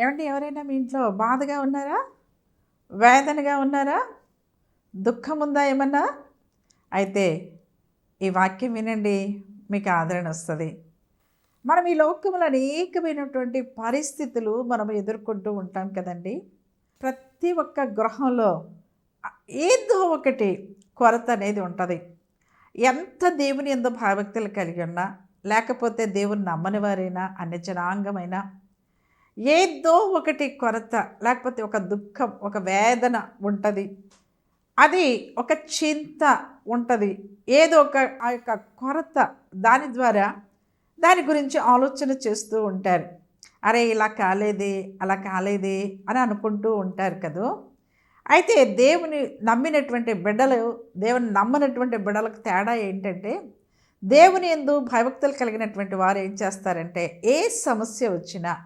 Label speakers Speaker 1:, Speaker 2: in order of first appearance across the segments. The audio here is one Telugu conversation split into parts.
Speaker 1: ఏమంటే ఎవరైనా మీ ఇంట్లో బాధగా ఉన్నారా? వేదనగా ఉన్నారా? దుఃఖం ఉందా ఏమన్నా? అయితే ఈ వాక్యం వినండి మీకు ఆదరణ వస్తుంది. మనం ఈ లోకంలో అనేకమైనటువంటి పరిస్థితులు మనం ఎదుర్కొంటూ ఉంటాం కదండి. ప్రతి ఒక్క గృహంలో ఏదో ఒకటి కొరత అనేది ఉంటుంది. ఎంత దేవుని ఎందు భావభక్తులు కలిగి ఉన్నా లేకపోతే దేవుని నమ్మని వారైనా అన్ని జనాంగమైనా ఏదో ఒకటి కొరత లేకపోతే ఒక దుఃఖం ఒక వేదన ఉంటుంది. అది ఒక చింత ఉంటుంది. ఏదో ఒక ఆ యొక్క కొరత దాని ద్వారా దాని గురించి ఆలోచన చేస్తూ ఉంటారు. అరే ఇలా కాలేదే అలా కాలేదే అని అనుకుంటూ ఉంటారు కదూ. అయితే దేవుని నమ్మినటువంటి బిడ్డలు దేవుని నమ్మనటువంటి బిడ్డలకు తేడా ఏంటంటే దేవుని ఎందు భయభక్తులు కలిగినటువంటి వారు ఏం చేస్తారంటే ఏ సమస్య వచ్చినా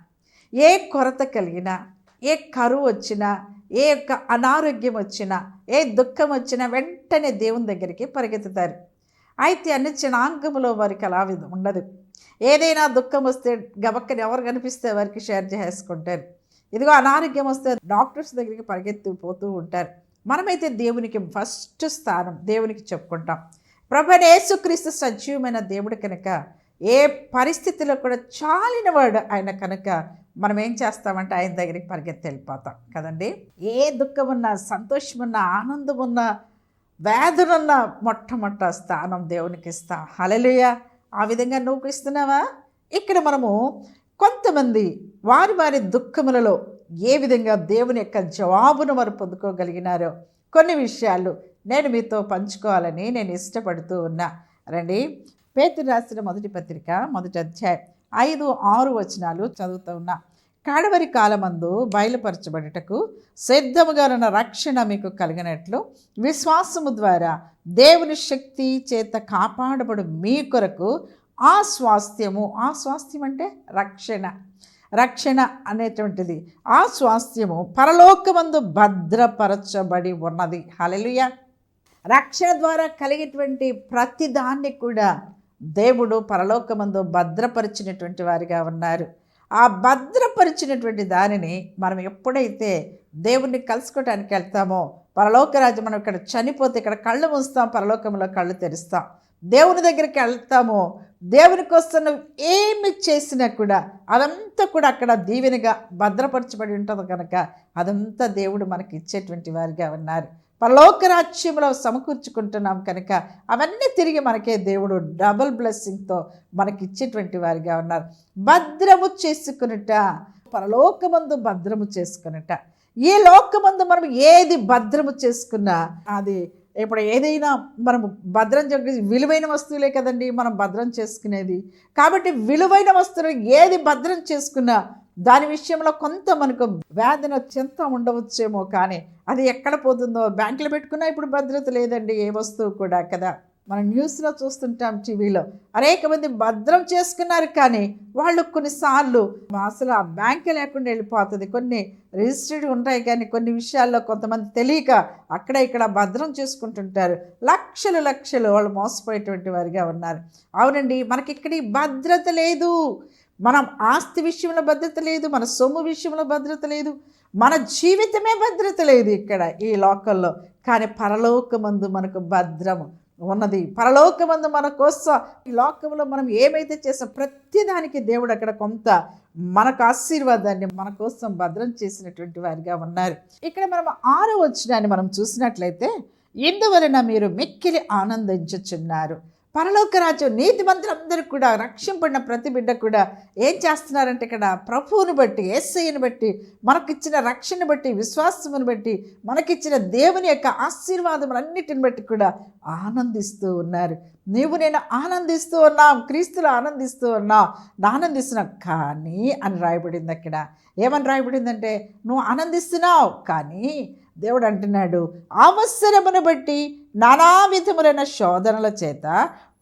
Speaker 1: ఏ కొరత కలిగినా ఏ కరువు వచ్చినా ఏ యొక్క అనారోగ్యం వచ్చినా ఏ దుఃఖం వచ్చినా వెంటనే దేవుని దగ్గరికి పరిగెత్తుతారు. అయితే అన్ని జనాంగములో వారికి అలా ఉండదు. ఏదైనా దుఃఖం వస్తే గబక్కని ఎవరు కనిపిస్తే వారికి షేర్ చేసుకుంటారు ఇదిగో అనారోగ్యం వస్తే డాక్టర్స్ దగ్గరికి పరిగెత్తు పోతూ ఉంటారు. మనమైతే దేవునికి ఫస్ట్ స్థానం దేవునికి చెప్పుకుంటాం. ప్రభు యేసుక్రీస్తు సజీవమైన దేవుడు కనుక ఏ పరిస్థితిలో కూడా చాలినవాడు ఆయన కనుక మనం ఏం చేస్తామంటే ఆయన దగ్గరికి పరిగెత్తి వెళ్ళిపోతాం కదండి? ఏ దుఃఖం ఉన్నా సంతోషం ఉన్నా ఆనందం ఉన్నా వేదనున్న మొట్టమొట్ట స్థానం దేవునికి ఇస్తాం. హలలుయ ఆ విధంగా నువ్వు ఇస్తున్నావా ఇక్కడ మనము కొంతమంది వారి వారి దుఃఖములలో ఏ విధంగా దేవుని యొక్క జవాబును వారు పొందుకోగలిగినారో కొన్ని విషయాలు నేను మీతో పంచుకోవాలని నేను ఇష్టపడుతూ ఉన్నా. రండి. పేతురు రాసిన మొదటి పత్రిక మొదటి అధ్యాయం ఐదు ఆరు వచనాలు చదువుతూ ఉన్నా. కాడవరి కాలమందు బయలుపరచబడుటకు సిద్ధముగా ఉన్న రక్షణ మీకు కలిగినట్లు విశ్వాసము ద్వారా దేవుని శక్తి చేత కాపాడబడు మీ కొరకు ఆ స్వాస్థ్యము ఆ స్వాస్థ్యం అంటే రక్షణ. రక్షణ అనేటువంటిది. ఆ స్వాస్థ్యము పరలోకమందు భద్రపరచబడి ఉన్నది. హలలుయ రక్షణ ద్వారా కలిగేటువంటి ప్రతిదాన్ని కూడా దేవుడు పరలోకమందు భద్రపరిచినటువంటి వారిగా ఉన్నారు. ఆ భద్రపరిచినటువంటి దానిని మనం ఎప్పుడైతే దేవుణ్ణి కలుసుకోవటానికి వెళ్తామో పరలోక రాజ్యం మనం ఇక్కడ చనిపోతే ఇక్కడ కళ్ళు మూస్తాం పరలోకంలో కళ్ళు తెరుస్తాం. దేవుని దగ్గరికి వెళ్తామో దేవుని కోసం ఏమి చేసినా కూడా అదంతా కూడా అక్కడ దీవెనగా భద్రపరచబడి ఉంటుంది కనుక అదంతా దేవుడు మనకి ఇచ్చేటువంటి వారిగా ఉన్నారు. పరలోకరాజ్యంలో సమకూర్చుకుంటున్నాం కనుక అవన్నీ తిరిగి మనకే దేవుడు డబుల్ బ్లెస్సింగ్తో మనకి ఇచ్చేటువంటి వారిగా ఉన్నారు. భద్రము చేసుకునుట పరలోకమందు భద్రము చేసుకునుట. ఈ లోకమందు మనం ఏది భద్రము చేసుకున్నా అది ఇప్పుడు ఏదైనా మనం భద్రం విలువైన వస్తువులే కదండి మనం భద్రం చేసుకునేది. కాబట్టి విలువైన వస్తువులు ఏది భద్రం చేసుకున్నా దాని విషయంలో కొంత మనకు వేదన చింత ఉండవచ్చేమో కానీ అది ఎక్కడ పోతుందో బ్యాంకులో పెట్టుకున్నా ఇప్పుడు భద్రత లేదండి ఏ వస్తువు కూడా కదా. మనం న్యూస్లో చూస్తుంటాం టీవీలో అనేక మంది భద్రం చేసుకున్నారు కానీ వాళ్ళు కొన్నిసార్లు అసలు ఆ బ్యాంకే లేకుండా వెళ్ళిపోతుంది. కొన్ని రిజిస్టర్డ్ ఉంటాయి కానీ కొన్ని విషయాల్లో కొంతమంది తెలియక అక్కడ ఇక్కడ భద్రం చేసుకుంటుంటారు. లక్షలు లక్షలు వాళ్ళు మోసపోయేటువంటి వారిగా ఉన్నారు. అవునండి మనకి ఇక్కడ భద్రత లేదు. మనం ఆస్తి విషయంలో భద్రత లేదు మన సొమ్ము విషయంలో భద్రత లేదు మన జీవితమే భద్రత లేదు ఇక్కడ ఈ లోకల్లో కానీ పరలోకమందు మనకు భద్రము ఉన్నది. పరలోకమందు మన కోసం ఈ లోకంలో మనం ఏమైతే చేసాం ప్రతిదానికి దేవుడు అక్కడ కొంత మనకు ఆశీర్వాదాన్ని మన కోసం భద్రం చేసినటువంటి వారిగా ఉన్నారు. ఇక్కడ మనం ఆరో వచ్చినాన్ని మనం చూసినట్లయితే ఇందువలన మీరు మిక్కిలి ఆనందించుచున్నారు. పరలోక రాజ్యం నీతి మంత్రులందరూ కూడా రక్షింపడిన ప్రతి బిడ్డ కూడా ఏం చేస్తున్నారంటే ఇక్కడ ప్రభువుని బట్టి ఏసైని బట్టి మనకిచ్చిన రక్షణ బట్టి విశ్వాసమును బట్టి మనకిచ్చిన దేవుని యొక్క ఆశీర్వాదములన్నిటిని బట్టి కూడా ఆనందిస్తూ ఉన్నారు. నీవు నేను ఆనందిస్తూ ఉన్నాం క్రీస్తులు ఆనందిస్తూ ఉన్నావు ఆనందిస్తున్నావు కానీ అని రాయబడింది అక్కడ. ఏమని రాయబడిందంటే నువ్వు ఆనందిస్తున్నావు కానీ దేవుడు అంటున్నాడు అవసరమును బట్టి నానా విధములైన శోధనల చేత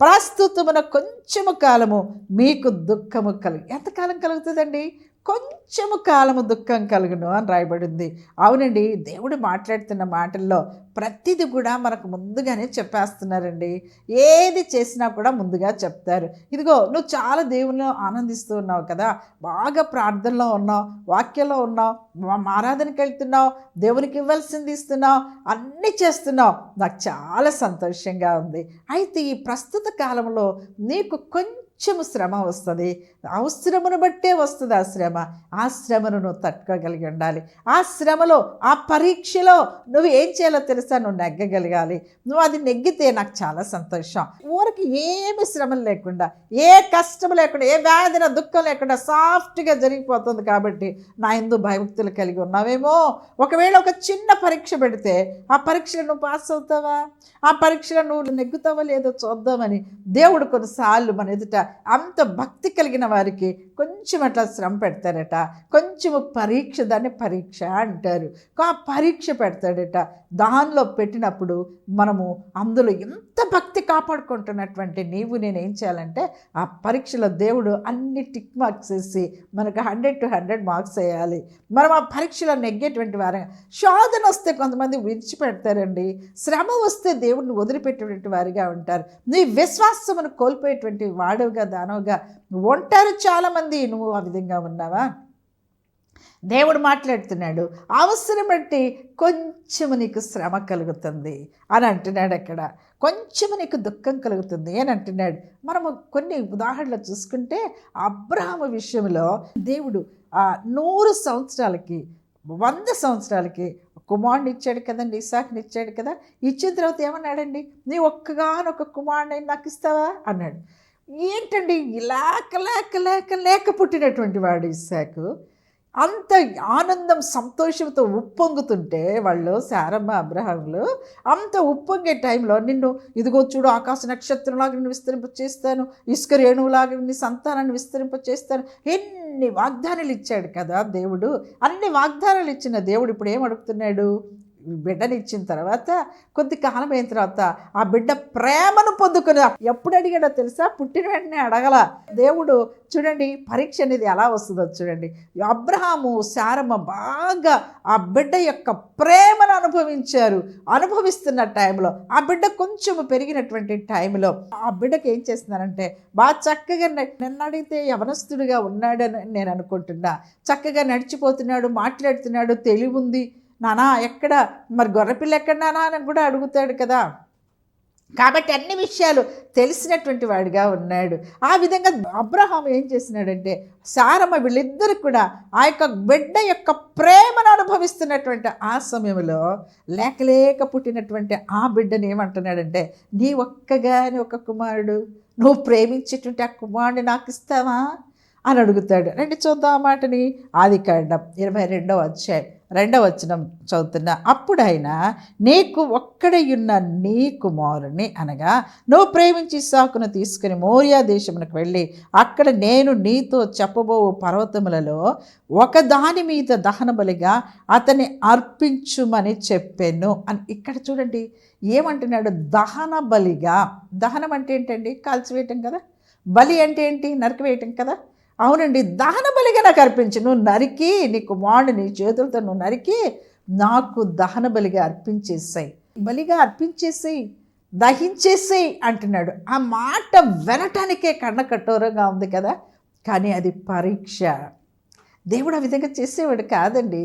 Speaker 1: ప్రస్తుతమున కొంచెము కాలము మీకు దుఃఖము కలుగు ఎంతకాలం కలుగుతుందండి? కొంచెము కాలము దుఃఖం కలుగును అని రాయబడింది. అవునండి దేవుడు మాట్లాడుతున్న మాటల్లో ప్రతిది కూడా మనకు ముందుగానే చెప్పేస్తున్నారండి. ఏది చేసినా కూడా ముందుగా చెప్తారు. ఇదిగో నువ్వు చాలా దేవుళ్ళు ఆనందిస్తూ ఉన్నావు కదా. బాగా ప్రార్థనలో ఉన్నావు వాక్యంలో ఉన్నావు మా- ఆరాధనకి వెళ్తున్నావు దేవునికి ఇవ్వాల్సింది ఇస్తున్నావు అన్నీ చేస్తున్నావు. నాకు చాలా సంతోషంగా ఉంది. అయితే ఈ ప్రస్తుత కాలంలో నీకు కొంచెం నిత్యము శ్రమ వస్తుంది. అవసరమును బట్టే వస్తుంది ఆ శ్రమ. ఆ శ్రమను నువ్వు తట్టుకోగలిగి ఉండాలి. ఆ శ్రమలో ఆ పరీక్షలో నువ్వు ఏం చేయాలో తెలుసా? నువ్వు నెగ్గగలగాలి. నువ్వు అది నెగ్గితే నాకు చాలా సంతోషం. ఊరికి ఏమి శ్రమలు లేకుండా ఏ కష్టం లేకుండా ఏ వ్యాధిన దుఃఖం లేకుండా సాఫ్ట్గా జరిగిపోతుంది కాబట్టి నా ఎందు భయభక్తులు కలిగి ఉన్నావేమో? ఒకవేళ ఒక చిన్న పరీక్ష పెడితే ఆ పరీక్షలో నువ్వు పాస్ అవుతావా? ఆ పరీక్షలో నువ్వు నెగ్గుతావా లేదో చూద్దామని దేవుడు కొన్నిసార్లు మన ఎదుట అంత భక్తి కలిగిన వారికి కొంచెం అట్లా శ్రమ పెడతారట. కొంచెము పరీక్ష దాన్ని పరీక్ష అంటారు. ఆ పరీక్ష పెడతాడట. దానిలో పెట్టినప్పుడు మనము అందులో ఎంత భక్తి కాపాడుకుంటున్నటువంటి నీవు నేను ఏం చేయాలంటే ఆ పరీక్షలో దేవుడు అన్ని టిక్ మార్క్స్ వేసి మనకు హండ్రెడ్ టు హండ్రెడ్ మార్క్స్ వేయాలి. మనం ఆ పరీక్షలో నెగ్గేటువంటి వారు. శోధన వస్తే కొంతమంది విడిచిపెడతారండి. శ్రమ వస్తే దేవుడిని వదిలిపెట్టేటువంటి వారిగా ఉంటారు. నీ విశ్వాసమును కోల్పోయేటువంటి వాడవుగా దానవుగా ఉంటారు చాలామంది. నువ్వు ఆ విధంగా ఉన్నావా? దేవుడు మాట్లాడుతున్నాడు అవసరం బట్టి కొంచెము నీకు శ్రమ కలుగుతుంది అని అంటున్నాడు అక్కడ. కొంచెం నీకు దుఃఖం కలుగుతుంది అని అంటున్నాడు. మనము కొన్ని ఉదాహరణలు చూసుకుంటే అబ్రహాము విషయంలో దేవుడు ఆ నూరు సంవత్సరాలకి వంద సంవత్సరాలకి కుమారుని ఇచ్చాడు కదండి ఇసాకుని ఇచ్చాడు కదా. ఇచ్చిన తర్వాత ఏమన్నాడండి? నీ ఒక్కగానొక్క కుమారుని నాకు ఇస్తావా? అన్నాడు. ఏంటండి? లేక లేక లేక లేక పుట్టినటువంటి వాడు ఇసాకు. అంత ఆనందం సంతోషంతో ఉప్పొంగుతుంటే వాళ్ళు శారమ్మ అబ్రహాములు అంత ఉప్పొంగే టైంలో నిన్ను ఇదిగో చూడు ఆకాశ నక్షత్రంలాగా నిన్ను విస్తరింప చేస్తాను ఇసుక రేణువులాగా నీ సంతానాన్ని విస్తరింప చేస్తాను ఎన్ని వాగ్దానాలు ఇచ్చాడు కదా దేవుడు. అన్ని వాగ్దానాలు ఇచ్చిన దేవుడు ఇప్పుడు ఏం అడుగుతున్నాడు? బిడ్డనిచ్చిన తర్వాత కొద్ది కాలం అయిన తర్వాత ఆ బిడ్డ ప్రేమను పొందుకుని ఎప్పుడు అడిగాడో తెలుసా? పుట్టిన వెంటనే అడగల. దేవుడు చూడండి పరీక్ష అనేది ఎలా వస్తుందో చూడండి. అబ్రహాము శారమ్మ బాగా ఆ బిడ్డ యొక్క ప్రేమను అనుభవించారు. అనుభవిస్తున్న టైంలో ఆ బిడ్డ కొంచెం పెరిగినటువంటి టైంలో ఆ బిడ్డకి ఏం చేస్తున్నారంటే బాగా చక్కగా నిన్నడిగితే యవనస్తుడిగా ఉన్నాడని నేను అనుకుంటున్నా. చక్కగా నడిచిపోతున్నాడు మాట్లాడుతున్నాడు తెలివి ఉంది నానా ఎక్కడ? మరి గొర్రెపిల్ల ఎక్కడ నానా? అని కూడా అడుగుతాడు కదా. కాబట్టి అన్ని విషయాలు తెలిసినటువంటి వాడిగా ఉన్నాడు. ఆ విధంగా అబ్రహాం ఏం చేసినాడంటే సారమ్మ వీళ్ళిద్దరు కూడా ఆ యొక్క బిడ్డ యొక్క ప్రేమను అనుభవిస్తున్నటువంటి ఆ సమయంలో లేకలేక పుట్టినటువంటి ఆ బిడ్డని ఏమంటున్నాడంటే నీ ఒక్కగాని ఒక కుమారుడు నువ్వు ప్రేమించేటువంటి ఆ కుమారుడిని నాకు ఇస్తావా? అని అడుగుతాడు. రండి చూద్దాం ఆ మాటని. ఆదికాండం ఇరవై రెండవ అధ్యాయం రెండవ వచనం చదువుతున్నా. అప్పుడైనా నీకు ఒక్కడయున్న నీ కుమారుని అనగా నువ్వు ప్రేమించి సాకును తీసుకుని మోరియా దేశమునకు వెళ్ళి అక్కడ నేను నీతో చెప్పబోవు పర్వతములలో ఒక దాని మీద దహన బలిగా అతన్ని అర్పించుమని చెప్పాను. అని ఇక్కడ చూడండి ఏమంటున్నాడు? దహన బలిగా దహనం అంటే ఏంటండి? కాల్చివేయటం కదా. బలి అంటే ఏంటి? నరకవేయటం కదా. అవునండి దహన బలిగా నాకు అర్పించు. నువ్వు నరికి నీ కుమారుడు నీ చేతులతో నువ్వు నరికి నాకు దహన బలిగా అర్పించేసాయి. బలిగా అర్పించేసేయి దహించేసేయి అంటున్నాడు. ఆ మాట వినటానికే కన్న కఠోరంగా ఉంది కదా. కానీ అది పరీక్ష. దేవుడు ఆ విధంగా చేసేవాడు కాదండి.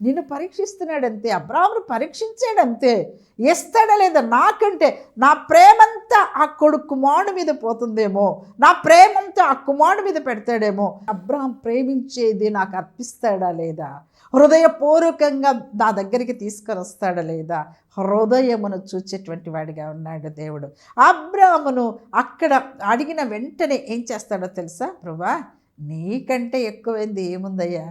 Speaker 1: నిన్ను పరీక్షిస్తున్నాడంతే అబ్రాహ్మను పరీక్షించాడంతే. ఇస్తాడా లేదా నాకంటే నా ప్రేమంతా ఆ కొడుకు కుమారుడు మీద పోతుందేమో నా ప్రేమంతా ఆ కుమారుడు మీద పెడతాడేమో. అబ్రాహం ప్రేమించేది నాకు అర్పిస్తాడా లేదా? హృదయపూర్వకంగా నా దగ్గరికి తీసుకొని వస్తాడా లేదా? హృదయమును చూచేటువంటి వాడిగా ఉన్నాడు దేవుడు. అబ్రాహమును అక్కడ అడిగిన వెంటనే ఏం చేస్తాడో తెలుసా? ప్రభా నీకంటే ఎక్కువైంది ఏముందయ్యా?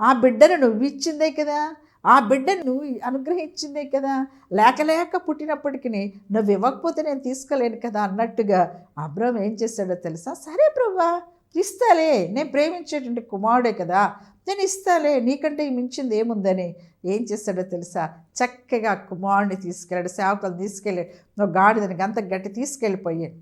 Speaker 1: ఆ బిడ్డను నువ్వు ఇచ్చిందే కదా. ఆ బిడ్డను నువ్వు అనుగ్రహించిందే కదా. లేక లేక పుట్టినప్పటికీ నువ్వు ఇవ్వకపోతే నేను తీసుకోలేను కదా అన్నట్టుగా అబ్రహం ఏం చేశాడో తెలుసా? సరే ప్రభా ఇస్తాలే. నేను ప్రేమించేటువంటి కుమారుడే కదా. నేను ఇస్తాలే. నీకంటే మించింది ఏముందని ఏం చేస్తాడో తెలుసా? చక్కగా కుమారుడిని తీసుకెళ్ళాడు సేవకులు తీసుకెళ్ళి నువ్వు గాడిదని గంత గట్టి తీసుకెళ్ళిపోయాడు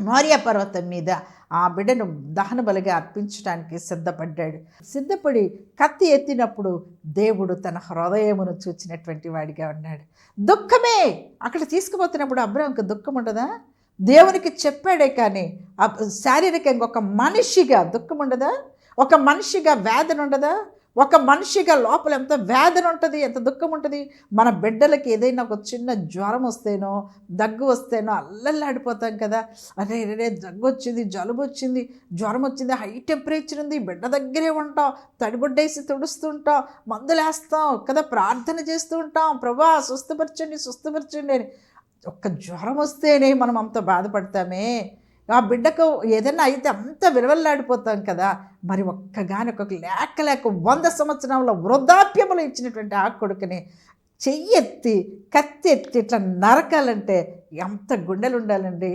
Speaker 1: మౌర్య పర్వతం మీద ఆ బిడ్డను దహన బలిగా అర్పించడానికి సిద్ధపడ్డాడు. సిద్ధపడి కత్తి ఎత్తినప్పుడు దేవుడు తన హృదయమును చూచినటువంటి వాడిగా ఉన్నాడు. దుఃఖమే! అక్కడ తీసుకుపోతున్నప్పుడు అబ్రాహంకి దుఃఖం ఉండదా? దేవునికి చెప్పాడే కానీ శారీరకంగా ఒక మనిషిగా దుఃఖం ఉండదా? ఒక మనిషిగా వేదన ఉండదా? ఒక మనిషిగా లోపల ఎంత వేదన ఉంటుంది ఎంత దుఃఖం ఉంటుంది మన బిడ్డలకి ఏదైనా ఒక చిన్న జ్వరం వస్తేనో దగ్గు వస్తేనో అల్లల్లాడిపోతాం కదా. అరే రే దగ్గు వచ్చింది జలుబు వచ్చింది జ్వరం వచ్చింది హై టెంపరేచర్ ఉంది బిడ్డ దగ్గరే ఉంటాం తడిబుడ్డేసి తుడుస్తుంటాం మందులు వేస్తాం కదా ప్రార్థన చేస్తూ ఉంటాం ప్రభా స్వస్థపరచండి స్వస్థపరచండి అని. ఒక్క జ్వరం వస్తేనే మనం అంత బాధపడతామే. ఆ బిడ్డకు ఏదైనా అయితే అంత విలువల్లాడిపోతాం కదా. మరి ఒక్కగాని ఒక్కొక్క లేక లేక వంద సంవత్సరంలో వృద్ధాప్యములు ఇచ్చినటువంటి ఆ కొడుకుని చెయ్యెత్తి కత్తి ఎత్తి ఇట్లా నరకాలంటే ఎంత గుండెలు ఉండాలండి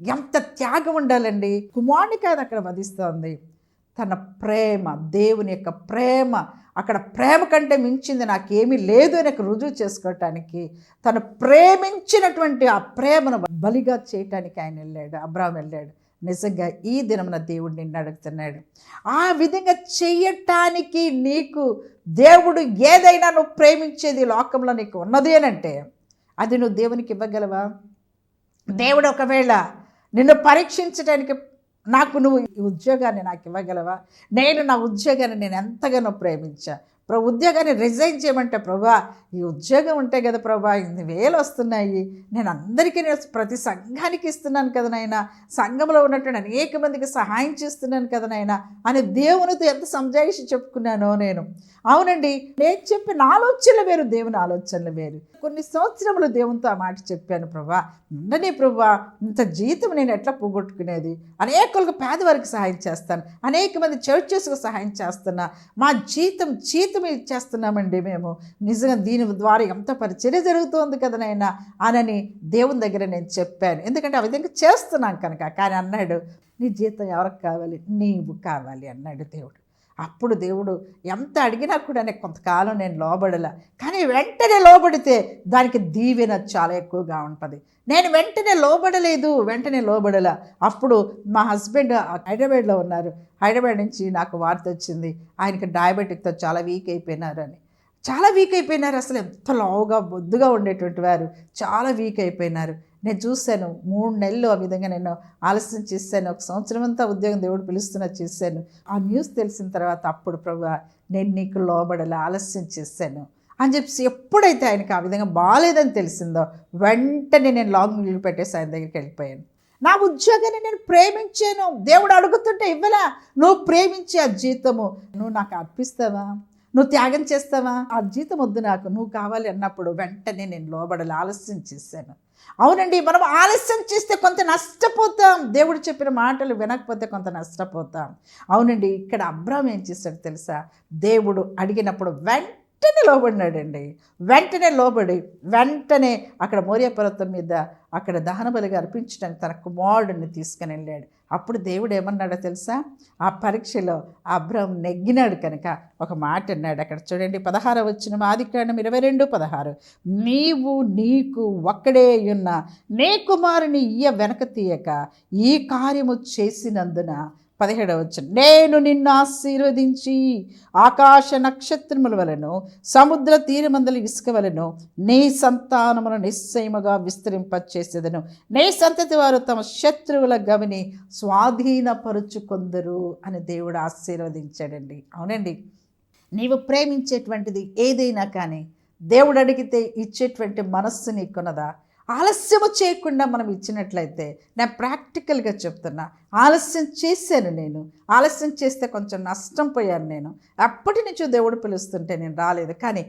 Speaker 1: ఎంత త్యాగం ఉండాలండి కుమారుని కాదు అక్కడ వధిస్తోంది. తన ప్రేమ దేవుని యొక్క ప్రేమ అక్కడ ప్రేమ కంటే మించింది నాకేమీ లేదు అని రుజువు చేసుకోవటానికి తను ప్రేమించినటువంటి ఆ ప్రేమను బలిగా చేయటానికి ఆయన వెళ్ళాడు అబ్రాహం వెళ్ళాడు. నిజంగా ఈ దినమున దేవుడు నిన్ను అడుగుతున్నాడు. ఆ విధంగా చెయ్యటానికి నీకు దేవుడు ఏదైనా నువ్వు ప్రేమించేది లోకంలో నీకు ఉన్నది అని అంటే అది నువ్వు దేవునికి ఇవ్వగలవా? దేవుడు ఒకవేళ నిన్ను పరీక్షించడానికి నాకు నువ్వు ఈ ఉద్యోగాన్ని నాకు ఇవ్వగలవా? నేను నా ఉద్యోగాన్ని నేను ఎంతగానో ప్రేమించా. ఉద్యోగాన్ని రిజైన్ చేయమంటే ప్రభా. ఈ ఉద్యోగం ఉంటే కదా ప్రభా ఇన్ని వేలు వస్తున్నాయి. నేను అందరికీ నేను ప్రతి సంఘానికి ఇస్తున్నాను కదా నాయన. సంఘంలో ఉన్నటువంటి అనేక మందికి సహాయం చేస్తున్నాను కదా నాయన. అని దేవునితో ఎంత సంజాయిషి చెప్పుకున్నానో నేను. అవునండి నేను చెప్పిన ఆలోచనలు వేరు దేవుని ఆలోచనలు వేరు. కొన్ని సంవత్సరములు దేవునితో ఆ మాట చెప్పాను ప్రభా. ఉండనే ప్రభా ఇంత జీతం నేను ఎట్లా పోగొట్టుకునేది? అనేకులకు పేదవారికి సహాయం చేస్తాను. అనేక మంది చర్చెస్కు సహాయం చేస్తున్నా. మా జీతం జీతం చేస్తున్నామండి మేము. నిజంగా దీని ద్వారా ఎంత పరిచర్య జరుగుతోంది కదా నైనా అనని దేవుని దగ్గర నేను చెప్పాను. ఎందుకంటే ఆ విధంగా చేస్తున్నాం కనుక. కానీ అన్నాడు నీ జీతం ఎవరికి కావాలి? నీవు కావాలి అన్నాడు దేవుడు. అప్పుడు దేవుడు ఎంత అడిగినా కూడా నేను కొంతకాలం నేను లోబడలా. కానీ వెంటనే లోబడితే దానికి దీవెన చాలా ఎక్కువగా ఉంటుంది. నేను వెంటనే లోబడలేదు వెంటనే లోబడలా. అప్పుడు మా హస్బెండ్ హైదరాబాద్లో ఉన్నారు. హైదరాబాద్ నుంచి నాకు వార్త వచ్చింది. ఆయనకి డయాబెటిక్తో చాలా వీక్ అయిపోయినారని. చాలా వీక్ అయిపోయినారు అసలు. ఎంత లావుగా బొద్దుగా ఉండేటువంటి వారు. చాలా వీక్ అయిపోయినారు. నేను చూశాను మూడు నెలలు ఆ విధంగా నేను ఆలస్యం చేశాను. ఒక సంవత్సరం అంతా ఉద్యోగం దేవుడు పిలుస్తున్నా చేశాను. ఆ న్యూస్ తెలిసిన తర్వాత అప్పుడు ప్రభు నేను నీకు లోబడలే ఆలస్యం చేశాను అని చెప్పేసి ఎప్పుడైతే ఆయనకి ఆ విధంగా బాగాలేదని తెలిసిందో వెంటనే నేను లాంగ్ లీవ్ పెట్టేసి ఆయన దగ్గరికి వెళ్ళిపోయాను. నా ఉద్యోగాన్ని నేను ప్రేమించాను. దేవుడు అడుగుతుంటే ఇవ్వలా నువ్వు ప్రేమించే ఆ జీతము నువ్వు నాకు అర్పిస్తావా? నువ్వు త్యాగం చేస్తావా? ఆ జీతం వద్దు నాకు నువ్వు కావాలి అన్నప్పుడు వెంటనే నేను లోబడలు ఆలస్యం చేశాను. అవునండి మనం ఆలస్యం చేస్తే కొంత నష్టపోతాం. దేవుడు చెప్పిన మాటలు వినకపోతే కొంత నష్టపోతాం. అవునండి ఇక్కడ అబ్రామ్ ఏం చేశాడు తెలుసా? దేవుడు అడిగినప్పుడు వెంట వెంటనే లోబడినాడండి. వెంటనే లోబడి వెంటనే అక్కడ మోరియా పర్వతం మీద అక్కడ దహన బలిగా అర్పించడానికి తన కుమారుడిని తీసుకుని వెళ్ళాడు. అప్పుడు దేవుడు ఏమన్నాడో తెలుసా? ఆ పరీక్షలో అబ్రహం నెగ్గినాడు కనుక ఒక మాట అన్నాడు. అక్కడ చూడండి పదహారు వచ్చిన ఆదికాండం ఇరవై రెండు పదహారు. నీవు నీకు ఒక్కడే ఉన్న నే కుమారుని ఇయ్య వెనక తీయక ఈ కార్యము చేసినందున పదిహేడవ నేను నిన్ను ఆశీర్వదించి ఆకాశ నక్షత్రముల వలను సముద్ర తీరమందల ఇసుక వలను నీ సంతానమును నిశ్చయముగా విస్తరింపచేసేదను. నీ సంతతి వారు తమ శత్రువుల గవిని స్వాధీనపరుచుకొందరు అని దేవుడు ఆశీర్వదించాడండి. అవునండి. నీవు ప్రేమించేటువంటిది ఏదైనా కానీ దేవుడు అడిగితే ఇచ్చేటువంటి మనస్సు నీకున్నదా? ఆలస్యము చేయకుండా మనం ఇచ్చినట్లయితే నేను ప్రాక్టికల్గా చెప్తున్నా. ఆలస్యం చేశాను నేను. ఆలస్యం చేస్తే కొంచెం నష్టం పోయాను నేను. అప్పటి నుంచో దేవుడు పిలుస్తుంటే నేను రాలేదు. కానీ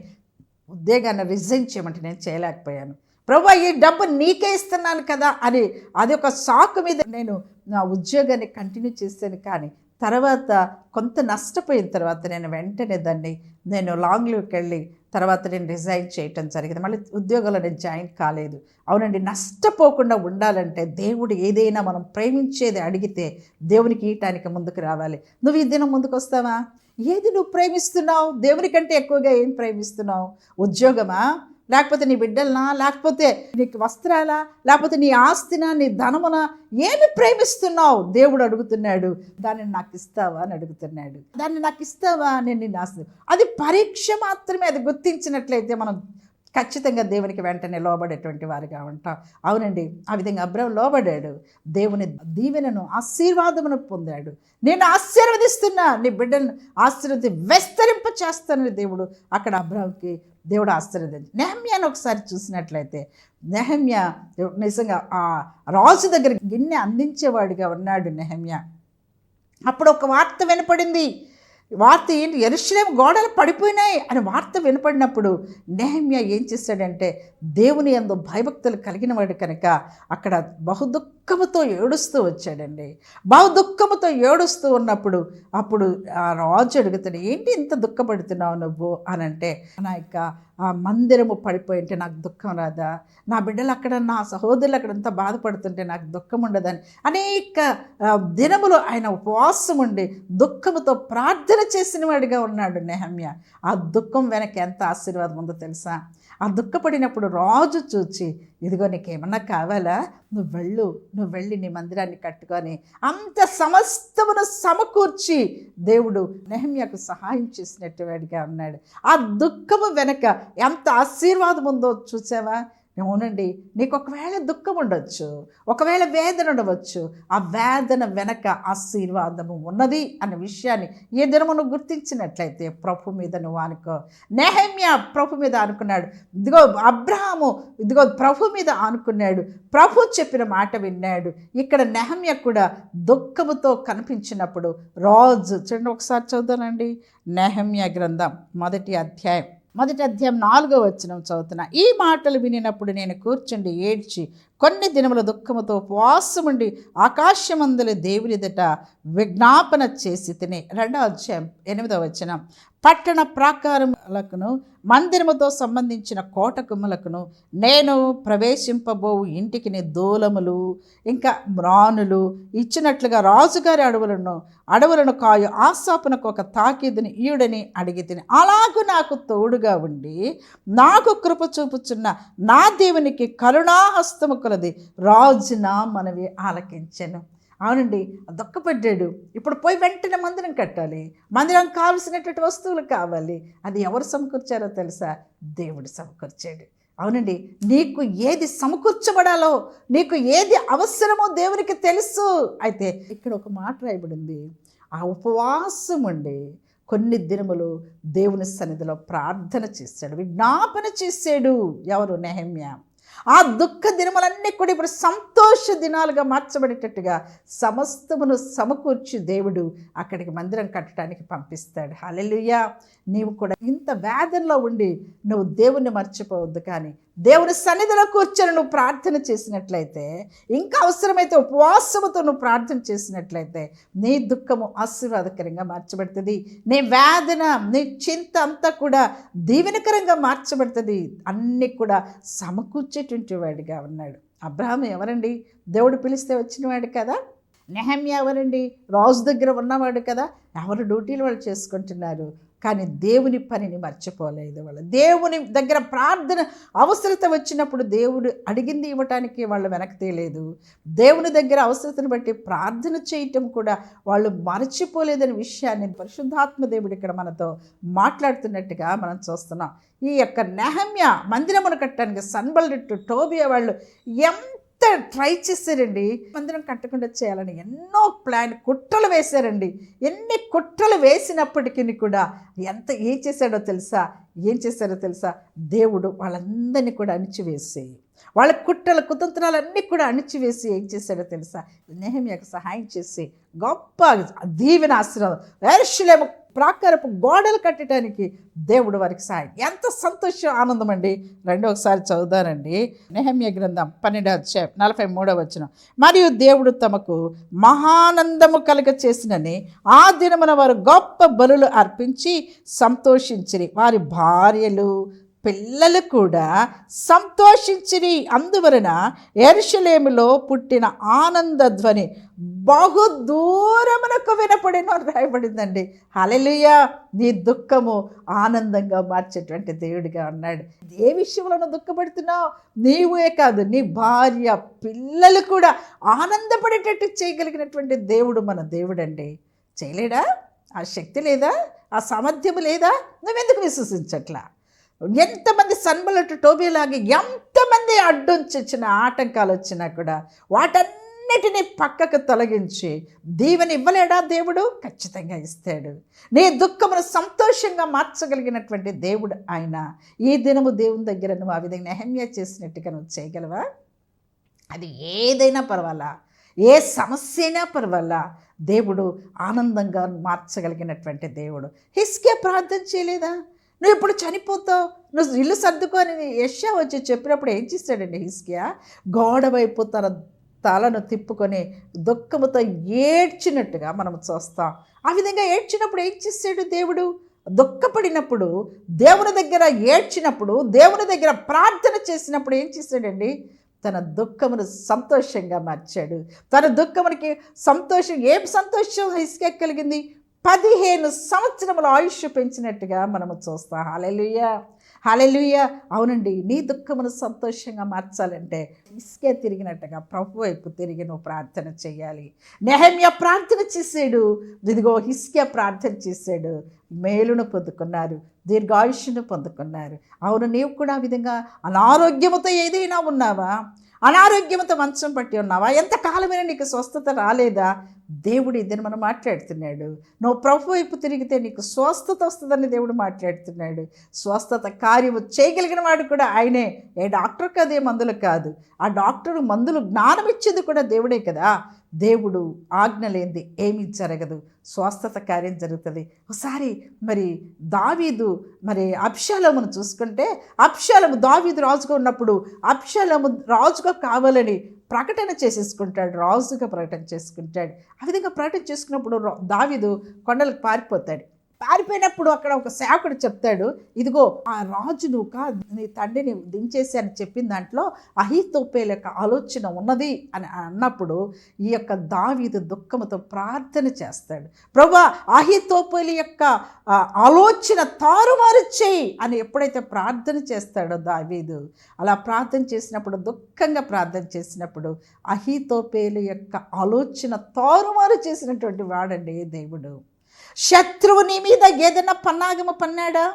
Speaker 1: ఉద్యోగాన్ని రిజైన్ చేయమంటే నేను చేయలేకపోయాను. ప్రభు ఈ డబ్బు నీకే ఇస్తున్నాను కదా అని అది ఒక సాకు మీద నేను నా ఉద్యోగాన్ని కంటిన్యూ చేశాను. కానీ తర్వాత కొంత నష్టపోయిన తర్వాత నేను వెంటనే దాన్ని నేను లాంగ్ లీవ్కి వెళ్ళి తర్వాత నేను రిజైన్ చేయటం జరిగింది. మళ్ళీ ఉద్యోగంలో నేను జాయిన్ కాలేదు. అవునండి నష్టపోకుండా ఉండాలంటే దేవుడు ఏదైనా మనం ప్రేమించేది అడిగితే దేవునికి ఈయటానికి ముందుకు రావాలి. నువ్వు ఈ దినం ముందుకు వస్తావా? ఏది నువ్వు ప్రేమిస్తున్నావు? దేవుని కంటే ఎక్కువగా ఏం ప్రేమిస్తున్నావు? ఉద్యోగమా? లేకపోతే నీ బిడ్డలనా? లేకపోతే నీకు వస్త్రాలా? లేకపోతే నీ ఆస్తినా? నీ ధనమునా? ఏమి ప్రేమిస్తున్నావు? దేవుడు అడుగుతున్నాడు. దాన్ని నాకు ఇస్తావా అని అడుగుతున్నాడు. దాన్ని నాకు ఇస్తావా నేను నిన్ను ఆస్తి? అది పరీక్ష మాత్రమే. అది గుర్తించినట్లయితే మనం ఖచ్చితంగా దేవునికి వెంటనే లోబడేటువంటి వారిగా ఉంటాం. అవునండి. ఆ విధంగా అబ్రహం లోబడాడు. దేవుని దీవెనను ఆశీర్వాదమును పొందాడు. నేను ఆశీర్వదిస్తున్నా. నీ బిడ్డలను ఆశీర్వది విస్తరింప చేస్తానని దేవుడు అక్కడ అబ్రహంకి దేవుడు ఆశీర్వదించి నెహమ్యాను ఒకసారి చూసినట్లయితే నెహమ్య నిజంగా ఆ రాజు దగ్గర గిన్నె అందించేవాడిగా ఉన్నాడు నెహమ్య. అప్పుడు ఒక వార్త వినపడింది. వార్త ఏంటి? ఎరుశ్లేం గోడలు పడిపోయినాయి అని వార్త వినపడినప్పుడు నేహమ్య ఏం చేశాడంటే దేవుని ఎందు భయభక్తులు కలిగిన వాడు కనుక అక్కడ బహు దుఃఖముతో ఏడుస్తూ వచ్చాడండి. బహు దుఃఖముతో ఏడుస్తూ ఉన్నప్పుడు అప్పుడు ఆ రాజు అడుగుతాడు ఏంటి ఇంత దుఃఖపడుతున్నావు నువ్వు? అని అంటే నా యొక్క మందిరము పడిపోయి ఉంటే నాకు దుఃఖం రాదా? నా బిడ్డలు అక్కడ నా సహోదరులు అక్కడ అంతా బాధపడుతుంటే నాకు దుఃఖం ఉండదని. అనేక దినములు ఆయన ఉపవాసం ఉండి దుఃఖముతో ప్రార్థన చేసిన వాడిగా ఉన్నాడు నెహమ్య. ఆ దుఃఖం వెనక ఎంత ఆశీర్వాదం ఉందో తెలుసా? ఆ దుఃఖపడినప్పుడు రాజు చూచి ఇదిగో నీకేమన్నా కావాలా? నువ్వు వెళ్ళు నువ్వు వెళ్ళి నీ మందిరాన్ని కట్టుకొని అంత సమస్తమును సమకూర్చి దేవుడు నెహమ్యకు సహాయం చేసినట్టు వాడిగా ఉన్నాడు. ఆ దుఃఖము వెనక ఎంత ఆశీర్వాదం ఉందో చూసావా? అవునండి. నీకు ఒకవేళ దుఃఖం ఉండొచ్చు ఒకవేళ వేదన ఉండవచ్చు ఆ వేదన వెనక ఆశీర్వాదము ఉన్నది అన్న విషయాన్ని ఏ దినమును గుర్తించినట్లయితే ప్రభు మీద నువ్వు అనుకో నెహమ్య ప్రభు మీద అనుకున్నాడు ఇదిగో అబ్రహాము ఇదిగో ప్రభు మీద అనుకున్నాడు ప్రభు చెప్పిన మాట విన్నాడు. ఇక్కడ నెహమ్య కూడా దుఃఖముతో కనిపించినప్పుడు రాజు చూడండి ఒకసారి చదువుతానండి నెహమ్య గ్రంథం మొదటి అధ్యాయం. మొదటి అధ్యాయం నాలుగో వచ్చిన చదువుతున్నా. ఈ మాటలు వినినప్పుడు నేను కూర్చుండి ఏడ్చి కొన్ని దినముల దుఃఖముతో ఉపవాసముండి ఆకాశమందుల దేవునిదట విజ్ఞాపన చేసి తిని. రెండవ అధ్యాయం ఎనిమిదో వచ్చిన పట్టణ ప్రాకారములకును మందిరముతో సంబంధించిన కోటకుములకును నేను ప్రవేశింపబోవు ఇంటికి నీ దూలములు ఇంకా మ్రానులు ఇచ్చినట్లుగా రాజుగారి అడవులను అడవులను కాయు ఆశాపునకు ఒక తాకీదుని ఈయుడని అడిగి తిని అలాగూ నాకు తోడుగా ఉండి నాకు కృప చూపుచున్న నా దేవునికి కరుణాహస్తము కొలది రాజు నా మనవి ఆలకించను. అవునండి దుఃఖపడ్డాడు ఇప్పుడు పోయి వెంటనే మందిరం కట్టాలి. మందిరం కావలసినటువంటి వస్తువులు కావాలి. అది ఎవరు సమకూర్చారో తెలుసా? దేవుడు సమకూర్చాడు. అవునండి నీకు ఏది సమకూర్చబడాలో నీకు ఏది అవసరమో దేవునికి తెలుసు. అయితే ఇక్కడ ఒక మాట రాయబడింది. ఆ ఉపవాసం ఉండి కొన్ని దినములు దేవుని సన్నిధిలో ప్రార్థన చేశాడు విజ్ఞాపన చేశాడు. ఎవరు? నెహమ్య. ఆ దుఃఖ దినములన్నీ కూడా ఇప్పుడు సంతోష దినాలుగా మార్చబడేటట్టుగా సమస్తమును సమకూర్చి దేవుడు అక్కడికి మందిరం కట్టడానికి పంపిస్తాడు. హల్లెలూయా. నీవు కూడా ఇంత వేదనలో ఉండి నువ్వు దేవుణ్ణి మర్చిపోవద్దు కానీ దేవుని సన్నిధిలో కూర్చొని నువ్వు ప్రార్థన చేసినట్లయితే ఇంకా అవసరమైతే ఉపవాసముతో నువ్వు ప్రార్థన చేసినట్లయితే నీ దుఃఖము ఆశీర్వాదకరంగా మార్చబడుతుంది. నీ వేదన నీ చింత అంతా కూడా దీవెనకరంగా మార్చబడుతుంది. అన్నీ కూడా సమకూర్చేటువంటి వాడిగా ఉన్నాడు. అబ్రహాం ఎవరండి? దేవుడు పిలిస్తే వచ్చినవాడు కదా. నెహమ్య ఎవరండి? రాజు దగ్గర ఉన్నవాడు కదా. ఎవరు డ్యూటీలు వాళ్ళు చేసుకుంటున్నారు? కానీ దేవుని పనిని మర్చిపోలేదు వాళ్ళు. దేవుని దగ్గర ప్రార్థన అవసరత వచ్చినప్పుడు దేవుడు అడిగింది ఇవ్వటానికి వాళ్ళు వెనక్కి తీయలేదు దేవుని దగ్గర అవసరతను బట్టి ప్రార్థన చేయటం కూడా వాళ్ళు మర్చిపోలేదనే విషయాన్ని పరిశుద్ధాత్మ దేవుడు ఇక్కడ మనతో మాట్లాడుతున్నట్టుగా మనం చూస్తున్నాం. ఈ యొక్క నెహమ్య మందిరమును కట్టడానికి సన్బల్రెట్టు టోబియా వాళ్ళు ఎంత ట్రై చేశారండి. మందిరం కట్టకుండా చేయాలని ఎన్నో ప్లాన్ కుట్రలు వేశారండి. ఎన్ని కుట్రలు వేసినప్పటికీ కూడా ఎంత ఏం చేశాడో తెలుసా? ఏం చేశారో తెలుసా? దేవుడు వాళ్ళందరినీ కూడా అణిచివేసి వాళ్ళ కుట్రల కుతంత్రాలన్నీ కూడా అణిచివేసి ఏం చేశాడో తెలుసా? నెహమ్యకు సహాయం చేసి గొప్ప దీవెన ఆశీర్వాదం ఎరుషులేము ప్రాకారపు గోడలు కట్టడానికి దేవుడు వారికి సాయం. ఎంత సంతోషం ఆనందం అండి. రెండు ఒకసారి చదువుదానండి. నెహమ్య గ్రంథం పన్నెండవ అధ్యాయం నలభై మూడవ వచ్చిన మరియు దేవుడు తమకు మహానందము కలుగ చేసినని ఆ దినమున వారు గొప్ప బలులు అర్పించి సంతోషించిరి. వారి భార్యలు పిల్లలు కూడా సంతోషించిరి. అందువలన ఎరుషలేములో పుట్టిన ఆనంద ధ్వని బహు దూరమునకు వినపడిన రాయబడిందండి. హలెలుయ నీ దుఃఖము ఆనందంగా మార్చేటువంటి దేవుడిగా ఉన్నాడు ఏ విషయంలో దుఃఖపడుతున్నావు? నీవే కాదు నీ భార్య పిల్లలు కూడా ఆనందపడేటట్టు చేయగలిగినటువంటి దేవుడు మన దేవుడండి. చేయలేడా? ఆ శక్తి లేదా? ఆ సామర్థ్యము లేదా? నువ్వెందుకు విశ్వసించట్లా? ఎంతమంది సన్మలటు టోబీలాగి ఎంతమంది అడ్డొంచి వచ్చిన ఆటంకాలు వచ్చినా కూడా అన్నిటినీ పక్కకు తొలగించి దీవెని ఇవ్వలేడా దేవుడు? ఖచ్చితంగా ఇస్తాడు. నీ దుఃఖమును సంతోషంగా మార్చగలిగినటువంటి దేవుడు ఆయన. ఈ దినము దేవుని దగ్గర నువ్వు ఆ విధంగా నెహమ్య చేసినట్టుగా నువ్వు చేయగలవా? అది ఏదైనా పర్వాలా? ఏ సమస్య అయినా పర్వాలా? దేవుడు ఆనందంగా మార్చగలిగినటువంటి దేవుడు. హిస్కే ప్రార్థన చేయలేదా? నువ్వు ఇప్పుడు చనిపోతావు? నువ్వు ఇల్లు సర్దుకొని యష్యా వచ్చి చెప్పినప్పుడు ఏం చేస్తాడండి హిస్కియా గోడ వైపు తన తలను తిప్పుకొని దుఃఖముతో ఏడ్చినట్టుగా మనం చూస్తాం. ఆ విధంగా ఏడ్చినప్పుడు ఏం చేసాడు దేవుడు? దుఃఖపడినప్పుడు దేవుని దగ్గర ఏడ్చినప్పుడు దేవుని దగ్గర ప్రార్థన చేసినప్పుడు ఏం చేశాడండి తన దుఃఖమును సంతోషంగా మార్చాడు. తన దుఃఖమునికి సంతోషం ఏం సంతోషం ఇసుకెక్కలిగింది పదిహేను సంవత్సరముల ఆయుష్ పెంచినట్టుగా మనము చూస్తాం. హాలెలుయ్య హాలెలుయ అవునండి. నీ దుఃఖమును సంతోషంగా మార్చాలంటే ఇసుకే తిరిగినట్టుగా ప్రభు వైపు తిరిగి నువ్వు ప్రార్థన చేయాలి నెహమ్య ప్రార్థన చేసాడు ఇదిగో హిస్కే ప్రార్థన చేశాడు. మేలును పొందుకున్నారు. దీర్ఘాయుష్ను పొందుకున్నారు. అవును నీవు కూడా ఆ విధంగా అనారోగ్యముతో ఏదైనా ఉన్నావా? అనారోగ్యంతో మంచం పట్టి ఉన్నావా? ఎంతకాలమైనా నీకు స్వస్థత రాలేదా? దేవుడు ఇద్దరు మనం మాట్లాడుతున్నాడు. నువ్వు ప్రభు వైపు తిరిగితే నీకు స్వస్థత వస్తుందని దేవుడు మాట్లాడుతున్నాడు. స్వస్థత కార్యము చేయగలిగిన వాడు కూడా ఆయనే. ఏ డాక్టర్ కదే మందులు కాదు. ఆ డాక్టర్ మందులు జ్ఞానం ఇచ్చేది కూడా దేవుడే కదా. దేవుడు ఆజ్ఞ లేనిది ఏమీ జరగదు. స్వస్థత కార్యం జరుగుతుంది. ఒకసారి మరి దావీదు మరి అప్షాలమును చూసుకుంటే అప్షాలము దావీదు రాజుగా ఉన్నప్పుడు అప్షాలము రాజుగా కావాలని ప్రకటన చేసేసుకుంటాడు రాజుగా ప్రకటన చేసుకుంటాడు. ఆ విధంగా ప్రకటన చేసుకున్నప్పుడు దావిదు కొండలకు పారిపోతాడు. పారిపోయినప్పుడు అక్కడ ఒక సేవకుడు చెప్తాడు ఇదిగో ఆ రాజును కా నీ తండ్రిని దించేసి అని చెప్పిన దాంట్లో అహితోపేల యొక్క ఆలోచన ఉన్నది అని అన్నప్పుడు ఈ యొక్క దావీదు దుఃఖముతో ప్రార్థన చేస్తాడు. ప్రభా అహితోపేలి యొక్క ఆలోచన తారుమారు చేయి అని ఎప్పుడైతే ప్రార్థన చేస్తాడో దావీదు అలా ప్రార్థన చేసినప్పుడు దుఃఖంగా ప్రార్థన చేసినప్పుడు అహితోపేలు యొక్క ఆలోచన తారుమారు చేసినటువంటి వాడండి దేవుడు. శత్రువు నీ మీద ఏదైనా పన్నాగము పన్నాడా?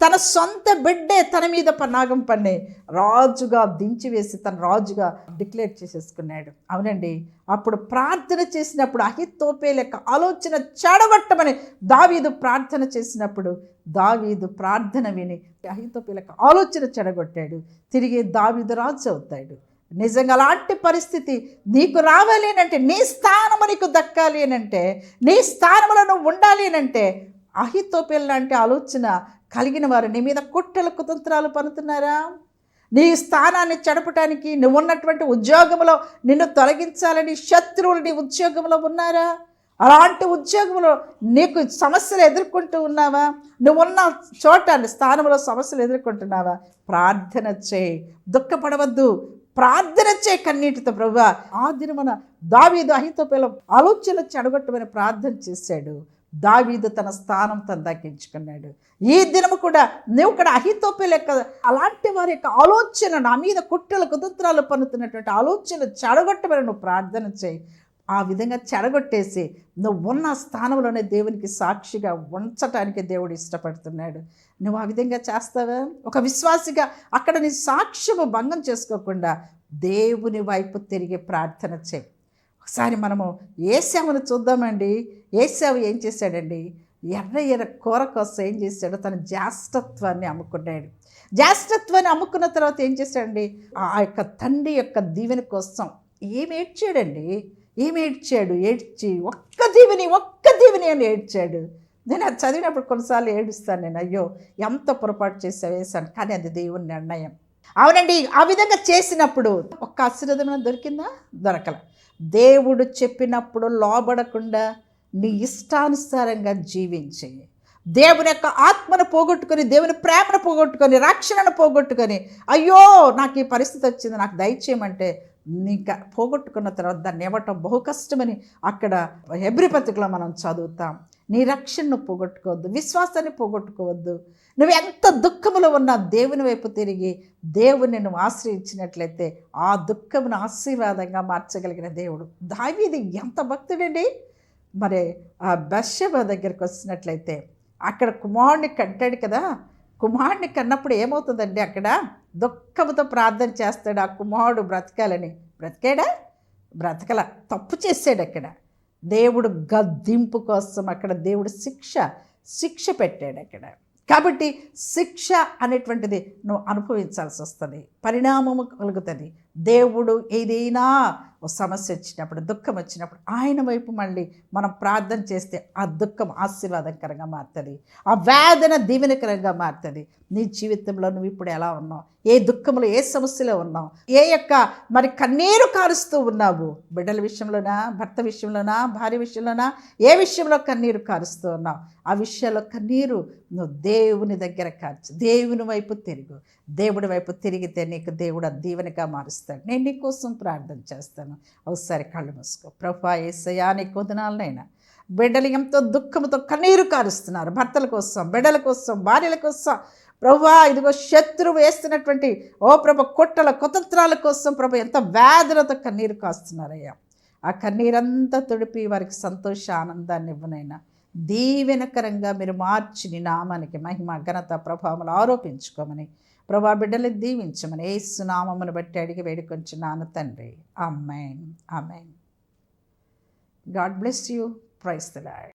Speaker 1: తన సొంత బిడ్డే తన మీద పన్నాగం పన్నే. రాజుగా దించివేసి తన రాజుగా డిక్లేర్ చేసేసుకున్నాడు. అవునండి. అప్పుడు ప్రార్థన చేసినప్పుడు అహితోపే లెక్క ఆలోచన చెడగొట్టమని దావీదు ప్రార్థన చేసినప్పుడు దావీదు ప్రార్థన విని అహితోపే లెక్క ఆలోచన చెడగొట్టాడు. తిరిగి దావీదు రాజు అవుతాడు. నిజంగా అలాంటి పరిస్థితి నీకు రావాలి అంటే నీ స్థానము నీకు దక్కాలి అని అంటే నీ స్థానంలో నువ్వు ఉండాలి అంటే అహితోపిల్ లాంటి ఆలోచన కలిగిన వారు నీ మీద కుట్రల కుతంత్రాలు పనుతున్నారా నీ స్థానాన్ని చెడపటానికి నువ్వు ఉన్నటువంటి ఉద్యోగంలో నిన్ను తొలగించాలని శత్రువులు నీ ఉద్యోగంలో ఉన్నారా? అలాంటి ఉద్యోగంలో నీకు సమస్యలు ఎదుర్కొంటూ ఉన్నావా? నువ్వున్న చోట స్థానంలో సమస్యలు ఎదుర్కొంటున్నావా? ప్రార్థన చేయి. దుఃఖపడవద్దు. ప్రార్థనచ్చే కన్నీటితో ప్రభు ఆ దినమన దావీదు అహితోపేల ఆలోచన చెడగొట్టమని ప్రార్థన చేశాడు. దావీదు తన స్థానం తను దక్కించుకున్నాడు. ఈ దినము కూడా నువ్వు కూడా అహితోపేల యొక్క అలాంటి వారి యొక్క ఆలోచన నా మీద కుట్రలు కుతంత్రాలు పన్నుతున్నటువంటి ఆలోచన చెడగొట్టమని నువ్వు ప్రార్థన చేయి. ఆ విధంగా చెడగొట్టేసి నువ్వు ఉన్న స్థానంలోనే దేవునికి సాక్షిగా ఉంచటానికి దేవుడు ఇష్టపడుతున్నాడు. నువ్వు ఆ విధంగా చేస్తావా? ఒక విశ్వాసిగా అక్కడ నీ సాక్ష్యము భంగం చేసుకోకుండా దేవుని వైపు తిరిగి ప్రార్థన చేయి. ఒకసారి మనము ఏసేవను చూద్దామండి. ఏసేవ ఏం చేశాడండి? ఎర్ర ఎర్ర కూర కోసం ఏం చేశాడు? తన జ్యేష్ఠత్వాన్ని అమ్ముకున్నాడు. జ్యేష్ఠత్వాన్ని అమ్ముకున్న తర్వాత ఏం చేశాడండి? ఆ యొక్క తండ్రి యొక్క దీవెన కోసం ఏమి ఏడ్చాడండి? ఏమి ఏడ్చాడు? ఏడ్చి ఒక్క దీవిని ఒక్క దీవిని అని ఏడ్చాడు. నేను అది చదివినప్పుడు కొన్నిసార్లు ఏడుస్తాను నేను. అయ్యో ఎంత పొరపాటు చేసా వేశాను కానీ అది దేవుని నిర్ణయం. అవునండి ఆ విధంగా చేసినప్పుడు ఒక్క ఆశీర్వాదం దొరికిందా? దొరకల. దేవుడు చెప్పినప్పుడు లోబడకుండా నీ ఇష్టానుసారంగా జీవించి. దేవుని యొక్క ఆత్మను పోగొట్టుకొని దేవుని ప్రేమను పోగొట్టుకొని రక్షణను పోగొట్టుకొని అయ్యో నాకు ఈ పరిస్థితి వచ్చింది నాకు దయచేయమంటే ఇంకా పోగొట్టుకున్న తర్వాత దాన్ని ఇవ్వటం బహు కష్టమని అక్కడ హెబ్రి పత్రికలో మనం చదువుతాం. నీ రక్షణను పోగొట్టుకోవద్దు విశ్వాసాన్ని పోగొట్టుకోవద్దు. నువ్వు ఎంత దుఃఖములో ఉన్నా దేవుని వైపు తిరిగి దేవుని నువ్వు ఆశ్రయించినట్లయితే ఆ దుఃఖమును ఆశీర్వాదంగా మార్చగలిగిన దేవుడు. దావీది ఎంత భక్తుడండి. మరి ఆ బర్షబ దగ్గరికి వచ్చినట్లయితే అక్కడ కుమారుడిని కంటాడు కదా. కుమారుడిని కన్నప్పుడు ఏమవుతుందండి అక్కడ? దుఃఖంతో ప్రార్థన చేస్తాడు ఆ కుమారుడు బ్రతకాలని. బ్రతికాడా? బ్రతకల. తప్పు చేశాడు అక్కడ. దేవుడు గద్దింపు కోసం అక్కడ దేవుడు శిక్ష శిక్ష పెట్టాడు అక్కడ. కాబట్టి శిక్ష అనేటువంటిది నువ్వు అనుభవించాల్సి వస్తుంది. పరిణామము కలుగుతుంది. దేవుడు ఏదైనా ఓ సమస్య వచ్చినప్పుడు దుఃఖం వచ్చినప్పుడు ఆయన వైపు మళ్ళీ మనం ప్రార్థన చేస్తే ఆ దుఃఖం ఆశీర్వాదకరంగా మారుతుంది. ఆ వేదన దీవెనకరంగా మారుతుంది. నీ జీవితంలో నువ్వు ఇప్పుడు ఎలా ఉన్నావు? ఏ దుఃఖంలో ఏ సమస్యలో ఉన్నావు? ఏ యొక్క మరి కన్నీరు కారుస్తూ ఉన్నావు? బిడ్డల విషయంలోనా భర్త విషయంలోనా భార్య విషయంలోనా? ఏ విషయంలో కన్నీరు కారుస్తూ ఉన్నావు? ఆ విషయంలో కన్నీరు నువ్వు దేవుని దగ్గర కార్చు దేవుని వైపు తిరుగు. దేవుడి వైపు తిరిగితే నీకు దేవుడు దీవెనగా మారుస్తాడు. నేను నీకోసం ప్రార్థన చేస్తాను. ఒకసారి కళ్ళు మూసుకో. ప్రభా ఏసయా నీకు వదనాలనైనా బిడ్డలు ఎంతో దుఃఖంతో కన్నీరు కారుస్తున్నారు. భర్తల కోసం బిడ్డల కోసం భార్యల కోసం. ప్రభా ఇదిగో శత్రువు వేస్తున్నటువంటి ఓ ప్రభ కొట్టల కుతంత్రాల కోసం ప్రభు ఎంత వేదనతో కన్నీరు కాస్తున్నారయ్యా. ఆ కన్నీరంతా తుడిపి వారికి సంతోష ఆనందాన్ని ఇవ్వనైనా దీవెనకరంగా మీరు మార్చి నీ నామానికి మహిమ ఘనత ప్రభావములు ఆరోపించుకోమని ప్రభా బిడ్డలు దీవించమని ఏసు నామమును బట్టి అడిగి వేడుకొంచున్నాను తండ్రి. అమ్మాయిన్ అమ్మాయిన్ God bless you. Praise the Lord